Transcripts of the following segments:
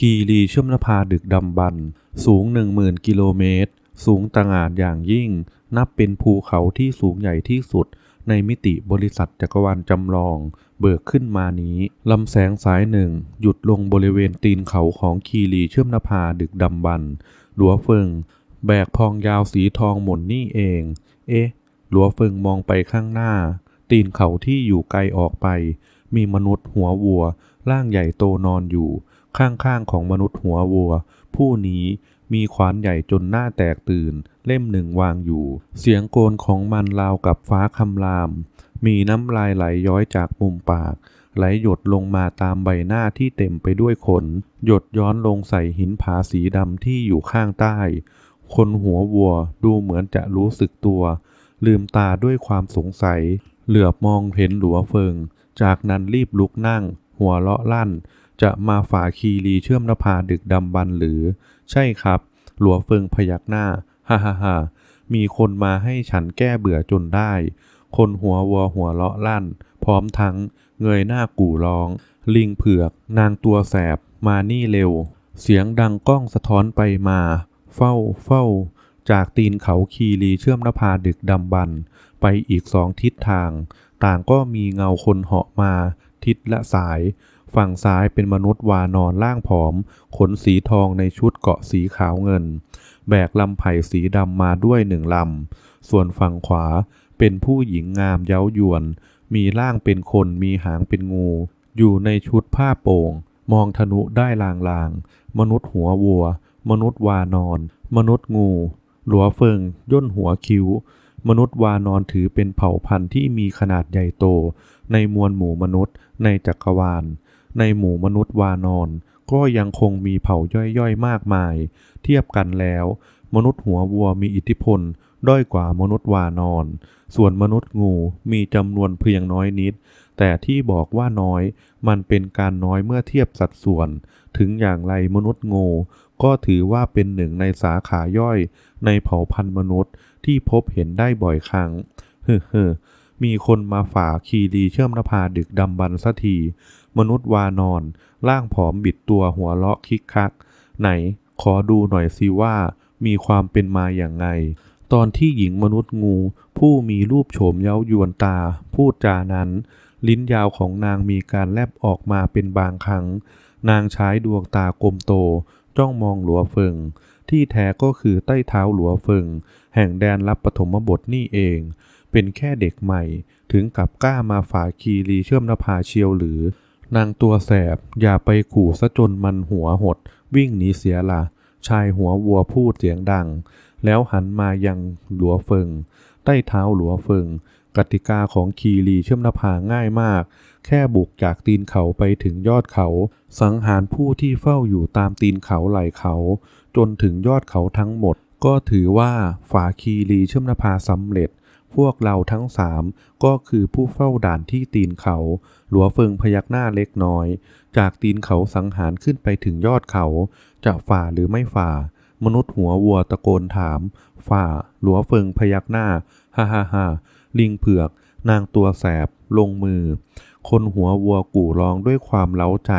คีรีเชื่อมนภาดึกดำบรรสูง 10,000 กิโลเมตร สูงตระหง่านอย่างยิ่ง นับเป็นภูเขาที่สูงใหญ่ที่สุด ในมิติบริษัทจักรวาลจำลอง เบิกขึ้นมานี้ลำแสงสายหนึ่ง หยุดลงบริเวณตีนเขาของคีรีเชื่อมนภาดึกดำบรรหลัวเฟิง แบกพองยาวสีทองหม่นนี่เอง เอ๊ะหลัวเฟิงมองไปข้างหน้า ตีนเขาที่อยู่ไกลออกไป มีมนุษย์หัววัว ร่างใหญ่โตนอนอยู่ ข้างๆของมนุษย์หัววัว ผู้นี้มีขวานใหญ่จนหน้าแตกตื่น เล่มหนึ่งวางอยู่ เสียงโกนของมันราวกับฟ้าคำราม มีน้ำลายไหลย้อยจากมุมปาก ไหลหยดลงมาตามใบหน้าที่เต็มไปด้วยขน หยดย้อนลงใส่หินผาสีดำที่อยู่ข้างใต้ คนหัววัวดูเหมือนจะรู้สึกตัว ลืมตาด้วยความสงสัย เหลือบมองเห็นหลัวเฟิง จากนั้นรีบลุกนั่ง หัวเลาะลั่น จะมาฝ่าคีรีเชื่อมนภาดึกดำบรรหรือ ใช่ครับ หลัวเฟิงพยักหน้า ฮ่าฮ่าฮ่ามีคนมาให้ฉันแก้เบื่อจนได้ คนหัววัวหัวเลาะลั่น พร้อมทั้งเงยหน้ากู่ร้อง ลิงเผือก นางตัวแสบ มานี่เร็ว เสียงดังก้องสะท้อนไปมา เฝ้าเฝ้า จากตีนเขาคีรีเชื่อมนภาดึกดำบรรไปอีกสองทิศทาง ต่างก็มีเงาคนเหาะมา ทิศละสาย ฝั่งซ้ายเป็นมนุษย์วานอนล่างผอม ขนสีทองในชุดเกาะสีขาวเงิน แบกลำไผ่สีดำมาด้วยหนึ่งลำ ส่วนฝั่งขวาเป็นผู้หญิงงามเย้ายวน มีร่างเป็นคนมีหางเป็นงู อยู่ในชุดผ้าโป่ง มองทะนุได้ลางๆ มนุษย์หัววัว มนุษย์วานอน มนุษย์งู หลัวเฟิงย่นหัวคิ้ว มนุษย์วานอนถือเป็นเผ่าพันธุ์ที่มีขนาดใหญ่โต ในมวลหมู่มนุษย์ในจักรวาล ในหมู่มนุษย์วานอน ก็ยังคงมีเผ่าย่อยๆ มากมาย เทียบกันแล้ว มนุษย์หัววัวมีอิทธิพล ด้อยกว่ามนุษย์วานอน ส่วนมนุษย์งูมีจำนวนเพียงน้อยนิด แต่ที่บอกว่าน้อย มันเป็นการน้อยเมื่อเทียบสัดส่วน ถึงอย่างไรมนุษย์งูก็ถือว่าเป็นหนึ่งในสาขาย่อย ในเผ่าพันธุ์มนุษย์ที่พบเห็นได้บ่อยครั้ง เฮ้อเฮ้อมีคนมาฝ่าคีรีเชื่อมนภาดึกดำบรรสัที มนุษย์วานอน ร่างผอมบิดตัวหัวเลาะคิกคัก ไหน ขอดูหน่อยสิว่า มีความเป็นมาอย่างไง ตอนที่หญิงมนุษย์งู ผู้มีรูปโฉมเย้ายวนตา พูดจานั้น ลิ้นยาวของนางมีการแลบออกมาเป็นบางครั้ง นางใช้ดวงตากลมโต จ้องมองหลัวเฟิงที่แท้ก็คือใต้เท้าหลัวเฟิงแห่งแดนรับปฐมบทนี่เอง เป็นแค่เด็กใหม่ ถึงกับกล้ามาฝาคีรีเชื่อมนภาเชียวหรือ นางตัวแสบ อย่าไปขู่ซะจนมันหัวหด วิ่งหนีเสียละชายหัววัวพูดเสียงดัง แล้วหันมายังหลัวเฟิง ใต้เท้าหลัวเฟิง กติกาของคีรีเชื่อมนภาง่ายมาก แค่บุกจากตีนเขาไปถึงยอดเขา สังหารผู้ที่เฝ้าอยู่ตามตีนเขาไหลเขา จนถึงยอดเขาทั้งหมด ก็ถือว่าฝาคีรีเชื่อมนภาสำเร็จ พวกเราทั้งสามก็คือผู้เฝ้าด่านที่ตีนเขา หลัวเฟิงพยักหน้าเล็กน้อย จากตีนเขาสังหารขึ้นไปถึงยอดเขา จะฝ่าหรือไม่ฝ่า มนุษย์หัววัวตะโกนถาม ฝ่า หลัวเฟิงพยักหน้า ฮ่าฮ่าฮ่าลิงเผือก นางตัวแสบ ลงมือ คนหัววัวกู่ร้องด้วยความเล้าใจ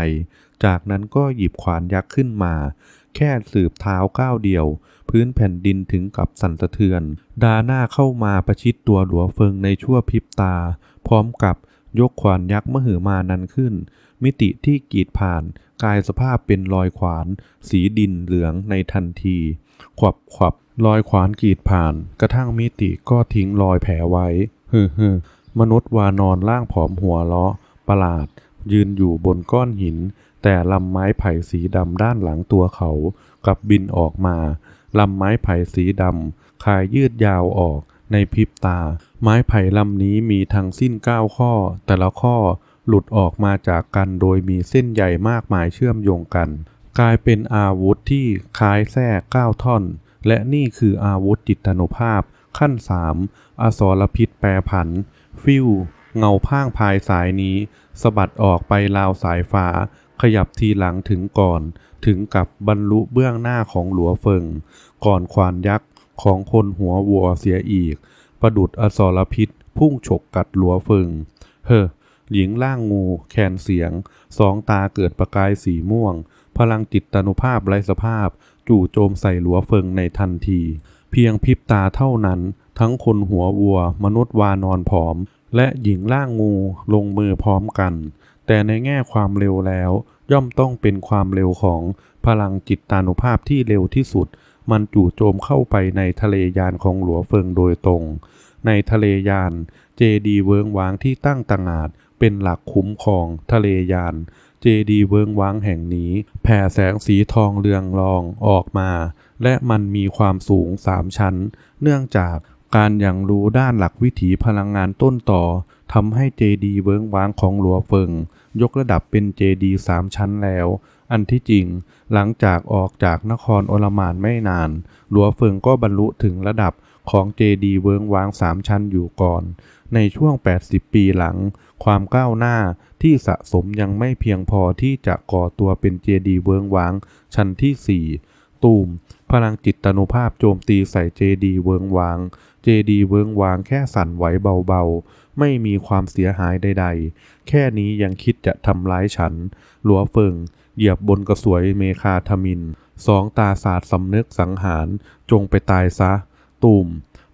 จากนั้นก็หยิบขวานยักษ์ขึ้นมา แค่สืบเท้าก้าวเดียว พื้นแผ่นดินถึงกับสั่นสะเทือน ดาหน้าเข้ามาประชิดตัวหลัวเฟิงในชั่วพริบตา พร้อมกับยกขวานยักษ์มหึมานั้นขึ้น มิติที่กีดผ่าน กายสภาพเป็นรอยขวาน สีดินเหลืองในทันที ขวับขวับรอยขวานกีดผ่าน กระทั่งมิติก็ทิ้งรอยแผลไว้ฮึฮึมนุษย์วานอนล่างผอมหัวเลาะประหลาด ยืนอยู่บนก้อนหิน แต่ลำไม้ไผ่สีดำด้านหลังตัวเขากลับบินออกมาลำไม้ไผ่สีดำคายยืดยาวออกในพริบตา ไม้ไผ่ลำนี้มีทั้งสิ้นเก้าข้อ แต่ละข้อหลุดออกมาจากกันโดยมีเส้นใยมากมายเชื่อมโยงกัน กลายเป็นอาวุธที่คล้ายแทรกเก้าท่อน และนี่คืออาวุธจิตนุภาพ ขั้นสามอสรพิษแปรผัน ฟิว เงาพ่างพายสายนี้สะบัดออกไปราวสายฟ้า ขยับทีหลังถึงก่อน ถึงกับบรรลุเบื้องหน้าของหลัวเฟิง ก่อนควานยักษ์ของคนหัววัวเสียอีก ประดุดอสรพิษ พุ่งฉกกัดหลัวเฟิง เฮ้อหญิงล่างงูแคนเสียง สองตาเกิดประกายสีม่วง พลังจิตตนุภาพไร้สภาพ จู่โจมใส่หลัวเฟิงในทันที เพียงพริบตาเท่านั้น ทั้งคนหัววัว มนุษย์วานอนผอม และหญิงล่างงูลงมือพร้อมกัน แต่ในแง่ความเร็วแล้ว ย่อมต้องเป็นความเร็วของพลังจิตตานุภาพที่เร็วที่สุด มันจู่โจมเข้าไปในทะเลยานของหลัวเฟิงโดยตรง ในทะเลยาน เจดีเวิงวางที่ตั้งตางาดเป็นหลักคุ้มครองทะเลยาน เจดีเวิงวางแห่งนี้ แผ่แสงสีทองเรืองรองออกมา และมันมีความสูงสามชั้น เนื่องจากการอย่างรู้ด้านหลักวิถีพลังงานต้นต่อ ทำให้เจดีเวิงวางของหลัวเฟิง ยกระดับเป็นเจดีสามชั้นแล้ว อันที่จริงหลังจากออกจากนครโอลมานไม่นาน หลัวเฟิงก็บรรลุถึงระดับของเจดีเวิงวางสามชั้นอยู่ก่อน ในช่วง 80 ปีหลัง ความก้าวหน้าที่สะสมยังไม่เพียงพอที่จะก่อตัวเป็นเจดีเวิงวางชั้นที่ 4 ตูม พลังจิตตนุภาพโจมตีใส่เจดีเวิงวาง เจดีเวิงวางแค่สั่นไหวเบาๆ ไม่มีความเสียหายใดๆ แค่นี้ยังคิดจะทำร้ายฉัน หลัวเฟิง เหยียบบนกระสวยเมคาทมิน สองตาศาสาดสำนึกสังหาร จงไปตายซะตูม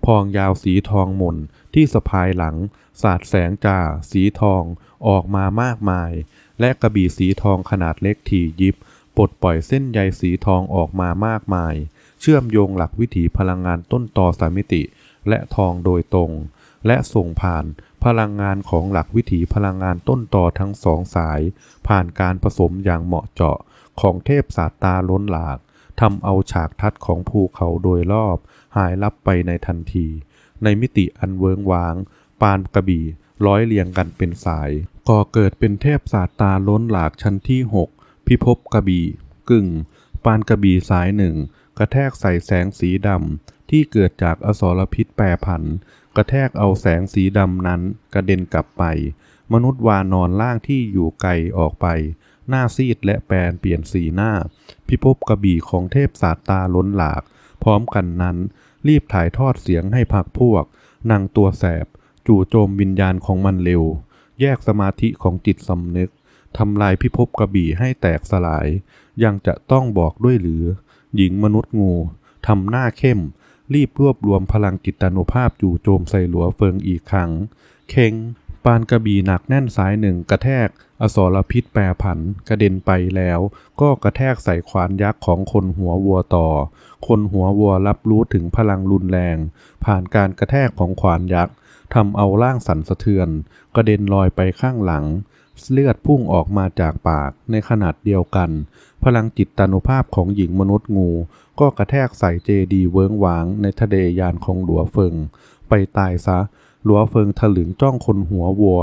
พองยาวสีทองหม่น ที่สะพายหลัง สาดแสงจ่า สีทอง ออกมามากมาย และกระบี่สีทองขนาดเล็กถี่ยิบ ปลดปล่อยเส้นใยสีทองออกมามากมาย เชื่อมโยงหลักวิถีพลังงานต้นต่อสามมิติ และทองโดยตรง และส่งผ่านพลังงานของหลักวิถีพลังงานต้นต่อทั้งสองสาย ผ่านการผสมอย่างเหมาะเจาะของเทพศาสตาล้นหลากทำเอาฉากทัดของภูเขาโดยรอบ หายลับไปในทันที ในมิติอันเวิงวาง ปานกระบี่ร้อยเรียงกันเป็นสาย ก่อเกิดเป็นเทพศาสตาล้นหลากชั้นที่6 พิภพกระบี่กึ่ง ปานกระบี่สายหนึ่ง กระแทกใส่แสงสีดำที่เกิดจากอสรพิษแปรผัน กระแทกเอาแสงสีดำนั้นกระเด็นกลับไป มนุษย์วานอนล่างที่อยู่ไกลออกไป หน้าซีดและแปลนเปลี่ยนสีหน้า พิภพกระบี่ของเทพศาสตาล้นหลาก พร้อมกันนั้น รีบถ่ายทอดเสียงให้พักพวกนางตัวแสบ จู่โจมวิญญาณของมันเร็ว แยกสมาธิของจิตสำนึก ทำลายพิภพกระบี่ให้แตกสลาย ยังจะต้องบอกด้วยหรือ หญิงมนุษย์งูทำหน้าเข้ม รีบรวบรวมพลังจิตานุภาพจู่โจมใส่หลัวเฟิงอีกครั้งเค็งปานกระบี่หนักแน่นสายหนึ่งกระแทก อสรพิษแปรผันกระเด็นไปแล้ว ก็กระแทกใส่ขวานยักษ์ของคนหัววัวต่อ คนหัววัวรับรู้ถึงพลังรุนแรง ผ่านการกระแทกของขวานยักษ์ทำเอาร่างสั่นสะเทือน กระเด็นลอยไปข้างหลัง เลือดพุ่งออกมาจากปากในขนาดเดียวกัน พลังจิตตานุภาพของหญิงมนุษย์งู ก็กระแทกใส่เจดีเวิงหวางในทะเลยานของหลัวเฟิง ไปตายซะ หลัวเฟิงถลึงจ้องคนหัววัว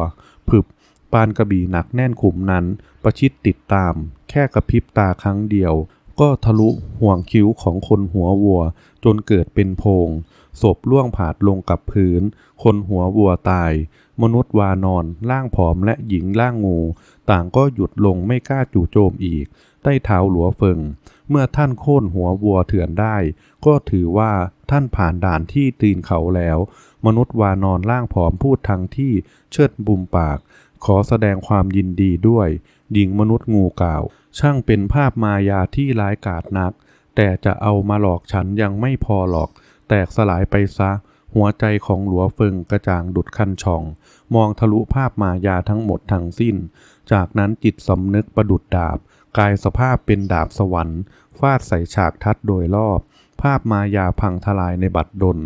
ผึบปานกระบี่หนักแน่นขุมนั้น ประชิดติดตาม แค่กระพริบตาครั้งเดียว ก็ทะลุห่วงคิ้วของคนหัววัว จนเกิดเป็นโพง ศพล่วงผาดลงกับพื้น คนหัววัวตาย มนุษย์วานอน ร่างผอมและหญิงร่างงู ต่างก็หยุดลงไม่กล้าจู่โจมอีก ใต้เท้าหลัวเฟิง เมื่อท่านโค่นหัววัวเถื่อนได้ ก็ถือว่าท่านผ่านด่านที่ตีนเขาแล้ว มนุษย์วานอนร่างผอมพูดทั้งที่เชิดบุมปาก ขอแสดงความยินดีด้วย หญิงมนุษย์งูกล่าว ช่างเป็นภาพมายาที่ร้ายกาจนักแต่จะเอามาหลอกฉันยังไม่พอหรอก แตกสลายไปซะ หัวใจของหลัวเฟิงกระจ่างดุดคันช่อง มองทะลุภาพมายาทั้งหมดทั้งสิ้น จากนั้นจิตสำนึกประดุดดาบ กายสภาพเป็นดาบสวรรค์ ฟาดใส่ฉากทัดโดยรอบ ภาพมายาพังทลายในบัดดล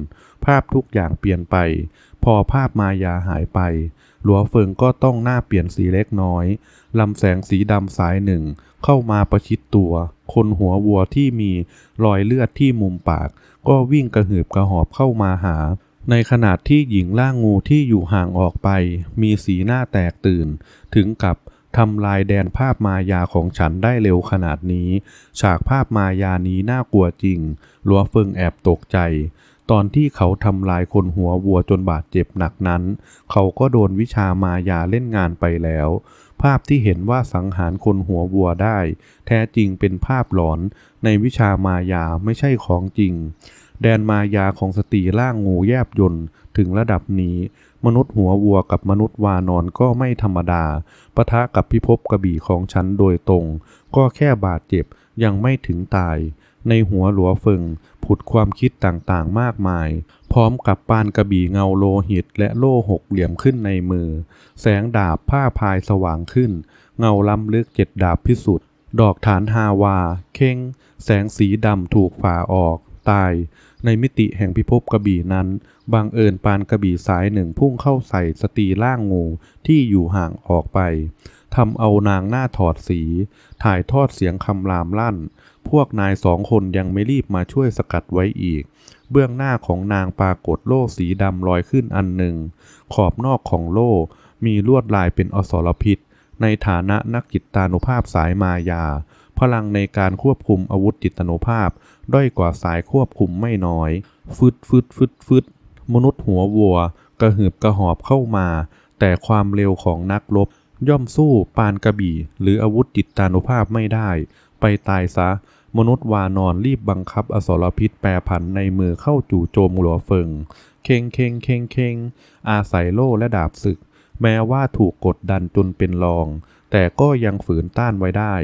ภาพทุกอย่างเปลี่ยนไป พอภาพมายาหายไป หลัวเฟิงก็ต้องหน้าเปลี่ยนสีเล็กน้อยลำแสงสีดำสายหนึ่ง เข้ามาประชิดตัว คนหัววัวที่มีรอยเลือดที่มุมปาก ก็วิ่งกระหืบกระหอบเข้ามาหา ในขณะที่หญิงล่างงูที่อยู่ห่างออกไป มีสีหน้าแตกตื่น ถึงกับทำลายแดนภาพมายาของฉันได้เร็วขนาดนี้ ฉากภาพมายานี้น่ากลัวจริง ลัวเฟิงแอบตกใจ ตอนที่เขาทำลายคนหัววัวจนบาดเจ็บหนักนั้น เขาก็โดนวิชามายาเล่นงานไปแล้ว ภาพที่เห็นว่าสังหารคนหัววัวได้ แท้จริงเป็นภาพหลอนในวิชามายาไม่ใช่ของจริง แดนมายาของสตรีร่างงูแยบยนต์ถึงระดับนี้ มนุษย์หัววัวกับมนุษย์วานอนก็ไม่ธรรมดาปะทะกับพิภพกระบี่ของฉันโดยตรง ก็แค่บาดเจ็บยังไม่ถึงตาย ในหัวหลัวเฟิงผุดความคิดต่างๆมากมาย พร้อมกับปานกระบี่เงาโลหิตและโล่หกเหลี่ยมขึ้นในมือ แสงดาบผ้าพายสว่างขึ้น เงาล้ำลึกเจ็ดดาบพิสุทธิ์ดอกฐานฮาวา เข่ง แสงสีดำถูกฝ่าออก ตาย ในมิติแห่งพิภพกระบี่นั้นบังเอิญปานกระบี่สายหนึ่งพุ่งเข้าใส่สตรีร่างงูที่อยู่ห่างออกไปทำเอานางหน้าถอดสี ถ่ายทอดเสียงคำรามลั่น พวกนายสองคนยังไม่รีบมาช่วยสกัดไว้อีก เบื้องหน้าของนางปรากฏโล่สีดำลอยขึ้นอันหนึ่ง ขอบนอกของโล่มีลวดลายเป็นอสรพิษ ในฐานะนักจิตานุภาพสายมายา พลังในการควบคุมอาวุธจิตานุภาพ ด้อยกว่าสายควบคุมไม่น้อย ฟึดฟึดฟึดฟึดมนุษย์หัววัว กระหืบกระหอบเข้ามา แต่ความเร็วของนักรบย่อมสู้ปานกระบี่ หรืออาวุธจิตตานุภาพไม่ได้ ไปตายซะ มนุษย์วานอนรีบบังคับอสรพิษแปรผันในมือเข้าจู่โจมหลัวเฟิง เคงเคงเคงเคงอาศัยโล่และดาบศึก แม้ว่าถูกกดดันจนเป็นรอง แต่ก็ยังฝืนต้านไว้ได้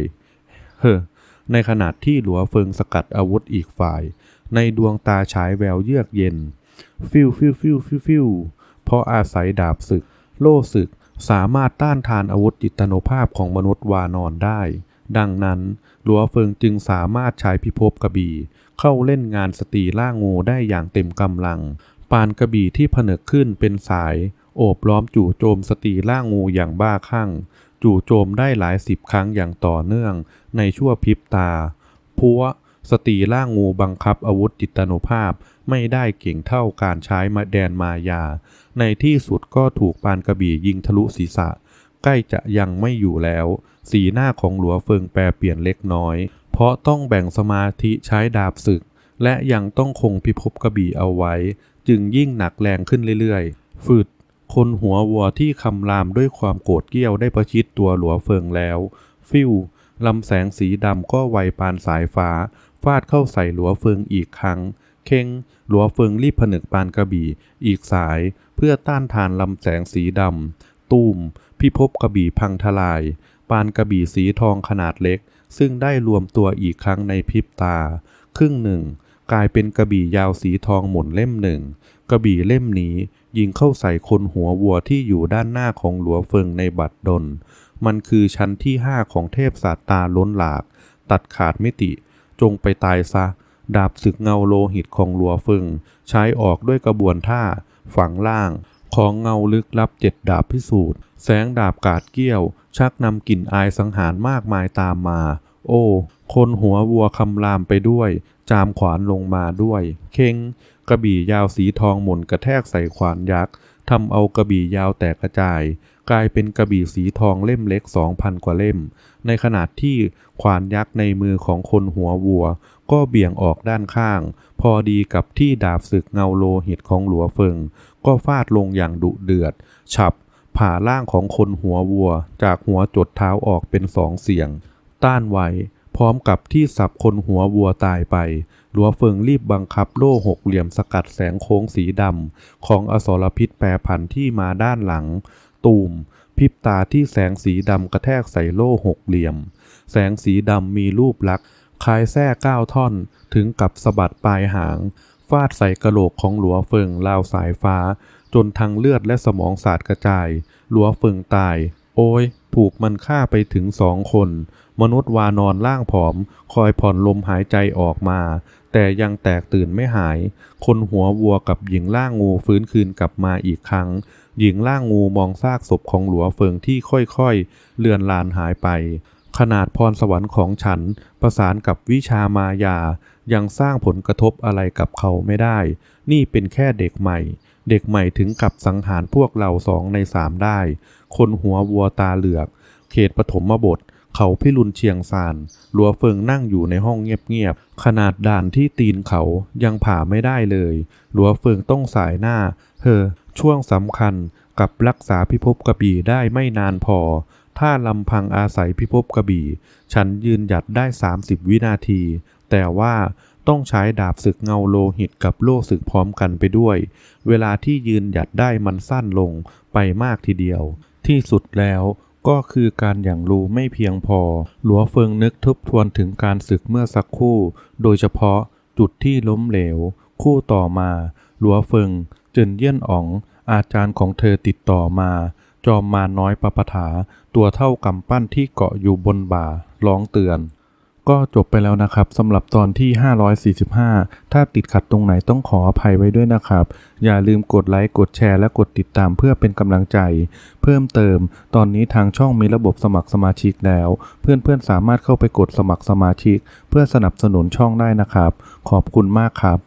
เฮ้อในขณะที่หลัวเฟิงสกัดอาวุธอีกฝ่าย ในดวงตาฉายแววเยือกเย็น ฟิวฟิวฟิวฟิวฟิวเพราะอาศัยดาบศึก โล่ศึกสามารถต้านทานอาวุธจิตโนภาพของมนุษย์วานอนได้ ดังนั้นหลัวเฟิงจึงสามารถใช้พิภพกระบี่ เข้าเล่นงานสตรีล่างูได้อย่างเต็มกำลัง ปานกระบี่ที่ผนึกขึ้นเป็นสาย โอบล้อมจู่โจมสตรีล่างูอย่างบ้าคลั่ง จู่โจมได้หลายสิบครั้งอย่างต่อเนื่อง ในชั่วพริบตา พัวสตรีล่างูบังคับอาวุธจิตโนภาพไม่ได้เก่งเท่าการใช้มาแดนมายา ในที่สุดก็ถูกปานกระบี่ยิงทะลุศีรษะ ใกล้จะยังไม่อยู่แล้ว สีหน้าของหลัวเฟิงแปรเปลี่ยนเล็กน้อย เพราะต้องแบ่งสมาธิใช้ดาบศึก และยังต้องคงพิภพกระบี่เอาไว้ จึงยิ่งหนักแรงขึ้นเรื่อยๆ ฝืดคนหัววัวที่คำรามด้วยความโกรธเกี้ยวได้ประชิดตัวหลัวเฟิงแล้ว ฟิวลำแสงสีดำก็ไวปานสายฟ้า ฟาดเข้าใส่หลัวเฟิงอีกครั้งเข่งหลัวเฟิงรีบผนึกปานกระบี่ อีกสาย เพื่อต้านทานลำแสงสีดำ ตูม พิภพกระบี่พังทลาย ปานกระบี่สีทองขนาดเล็ก ซึ่งได้รวมตัวอีกครั้งในพริบตา ครึ่งหนึ่ง กลายเป็นกระบี่ยาวสีทองหมุนเล่มหนึ่งกระบี่เล่มนี้ยิงเข้าใส่คนหัววัวที่อยู่ด้านหน้าของหลัวเฟิงในบัดดล มันคือชั้นที่ห้าของเทพศาสตาล้นหลาก ตัดขาดมิติ จงไปตายซะ ดาบศึกเงาโลหิตของหลัวเฟิง ใช้ออกด้วยกระบวนท่า ฝังล่าง ของเงาลึกลับเจ็ดดาบพิสูจน์ แสงดาบกาดเกี้ยว ชักนำกลิ่นอายสังหารมากมายตามมา โอ้ คนหัววัวคำรามไปด้วย จามขวานลงมาด้วยเข่งกระบี่ยาวสีทองหมุนกระแทกใส่ขวานยักษ์ทำเอากระบี่ยาวแตกกระจาย กลายเป็นกระบี่สีทองเล่มเล็กสองพันกว่าเล่ม ในขณะที่ขวานยักษ์ในมือของคนหัววัว ก็เบี่ยงออกด้านข้าง พอดีกับที่ดาบศึกเงาโลหิตของหลัวเฟิง ก็ฟาดลงอย่างดุเดือด ฉับ ผ่าร่างของคนหัววัว จากหัวจดเท้าออกเป็นสองเสียง ต้านไว้พร้อมกับที่สับคนหัววัวตายไป หลัวเฟิงรีบบังคับโล่หกเหลี่ยมสกัดแสงโค้งสีดำ ของอสรพิษแปรผันที่มาด้านหลัง ตูมพริบตาที่แสงสีดำกระแทกใส่โล่หกเหลี่ยม แสงสีดำมีรูปลักษณ์คล้ายแส้ก้าวท่อนถึงกับสะบัดปลายหาง ฟาดใส่กระโหลกของหลัวเฟิงราวสายฟ้า จนทางเลือดและสมองสาดกระจาย หลัวเฟิงตาย โอ้ย ถูกมันฆ่าไปถึงสองคน มนุษย์วานอนล่างผอม คอยผ่อนลมหายใจออกมา แต่ยังแตกตื่นไม่หาย คนหัววัวกับหญิงล่างงูฟื้นคืนกลับมาอีกครั้ง หญิงล่างงูมองซากศพของหลัวเฟิงที่ค่อยๆ เลือนลานหายไป ขนาดพรสวรรค์ของฉัน ประสานกับวิชามายา ยังสร้างผลกระทบอะไรกับเขาไม่ได้ นี่เป็นแค่เด็กใหม่ เด็กใหม่ถึงกับสังหารพวกเราสองในสามได้ คนหัววัวตาเหลือก เขตปฐมบท เขาพิรุณเชียงซานหลัวเฟิงนั่งอยู่ในห้องเงียบๆ ขนาดด่านที่ตีนเขายังผ่าไม่ได้เลยหลัวเฟิงต้องสายหน้า เฮอ ช่วงสำคัญกับรักษาพิภพกระบี่ได้ไม่นานพอ ถ้าลำพังอาศัยพิภพกระบี่ ฉันยืนหยัดได้ 30 วินาที แต่ว่าต้องใช้ดาบศึกเงาโลหิตกับโล่ศึกพร้อมกันไปด้วย เวลาที่ยืนหยัดได้มันสั้นลงไปมากทีเดียว ที่สุดแล้ว ก็คือการอย่างรู้ไม่เพียงพอ หลัวเฟิงนึกทบทวนถึงการศึกเมื่อสักครู่ โดยเฉพาะจุดที่ล้มเหลว คู่ต่อมา หลัวเฟิงเจินเยี่ยนอ๋อง อาจารย์ของเธอติดต่อมา จอมมาน้อยประปถา ตัวเท่ากำปั้นที่เกาะอยู่บนบ่า ร้องเตือน ก็จบไปแล้วนะครับสำหรับตอนที่ 545 ถ้าติดขัดตรงไหนต้องขออภัยไว้ด้วยนะครับ อย่าลืมกดไลค์ กดแชร์ และกดติดตามเพื่อเป็นกำลังใจ เพิ่มเติม ตอนนี้ทางช่องมีระบบสมัครสมาชิกแล้ว เพื่อนๆสามารถเข้าไปกดสมัครสมาชิก เพื่อสนับสนุนช่องได้นะครับ ขอบคุณมากครับ